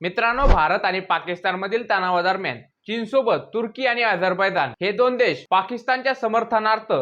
मित्रांनो भारत आणि पाकिस्तानमधील तणावादरम्यान चीनसोबत तुर्की आणि अझरबैजान हे दोन देश पाकिस्तानच्या समर्थनार्थ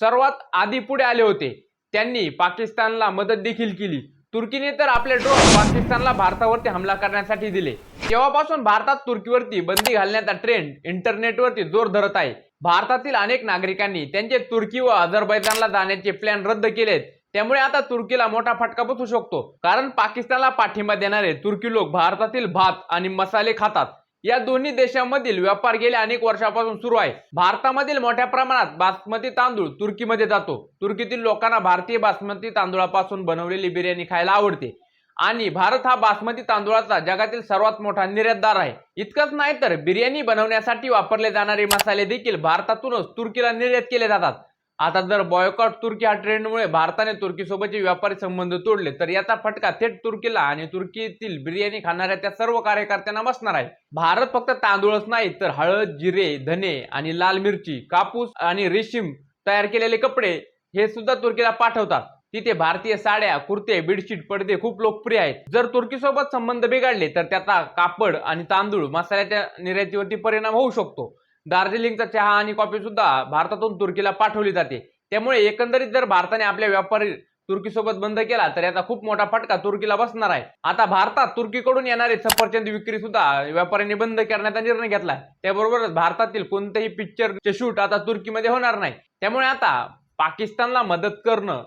सर्वात आधी पुढे आले होते. त्यांनी पाकिस्तानला मदत देखील केली. तुर्कीने तर आपले ड्रोन पाकिस्तानला भारतावरती हमला करण्यासाठी दिले. तेव्हापासून भारतात तुर्कीवरती बंदी घालण्याचा ट्रेंड इंटरनेटवरती जोर धरत आहे. भारतातील अनेक नागरिकांनी त्यांचे तुर्की व अझरबैजानला जाण्याचे प्लॅन रद्द केलेत. त्यामुळे आता तुर्कीला मोठा फटका बसू शकतो. कारण पाकिस्तानला पाठिंबा देणारे तुर्की लोक भारतातील भात आणि मसाले खातात. या दोन्ही देशांमधील व्यापार गेल्या अनेक वर्षापासून सुरू आहे. भारतामधील मोठ्या प्रमाणात बासमती तांदूळ तुर्कीमध्ये जातो. तुर्कीतील लोकांना भारतीय बासमती तांदूळापासून बनवलेली बिर्याणी खायला आवडते. आणि भारत हा बासमती तांदूळाचा जगातील सर्वात मोठा निर्यातदार आहे. इतकंच नाही तर बिर्याणी बनवण्यासाठी वापरले जाणारे मसाले देखील भारतातूनच तुर्कीला निर्यात केले जातात. आता जर बॉयकॉट तुर्की हा ट्रेंडमुळे भारताने तुर्कीसोबतचे व्यापारी संबंध तोडले तर याचा फटका थेट तुर्कीला आणि तुर्कीतील बिर्याणी खाणाऱ्या त्या सर्व कार्यकर्त्यांना बसणार आहे. भारत फक्त तांदूळच नाही तर हळद जिरे धने आणि लाल मिरची कापूस आणि रेशीम तयार केलेले कपडे हे सुद्धा तुर्कीला पाठवतात. तिथे भारतीय साड्या कुर्ते बेडशीट पडदे खूप लोकप्रिय आहेत. जर तुर्कीसोबत संबंध बिघडले तर त्याचा कापड आणि तांदूळ मसाल्याच्या निर्यातीवरती परिणाम होऊ शकतो. दार्जिलिंगचा चहा आणि कॉफी सुद्धा भारतातून तुर्कीला पाठवली जाते. त्यामुळे एकंदरीत जर भारताने आपल्या व्यापारी तुर्कीसोबत बंद केला तर याचा खूप मोठा फटका तुर्कीला बसणार आहे. आता भारतात तुर्कीकडून येणारे सफरचंद विक्री सुद्धा व्यापाऱ्यांनी बंद करण्याचा निर्णय घेतला. त्याबरोबरच भारतातील कोणतेही पिक्चरचे शूट आता तुर्कीमध्ये होणार नाही. त्यामुळे आता पाकिस्तानला मदत करणं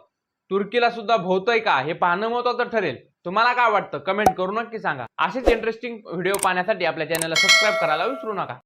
तुर्कीला सुद्धा भोवतंय का हे पाहणं महत्वाचं ठरेल. तुम्हाला काय वाटतं? कमेंट करू नक्की सांगा. असेच इंटरेस्टिंग व्हिडिओ पाहण्यासाठी आपल्या चॅनलला सबस्क्राईब करायला विसरू नका.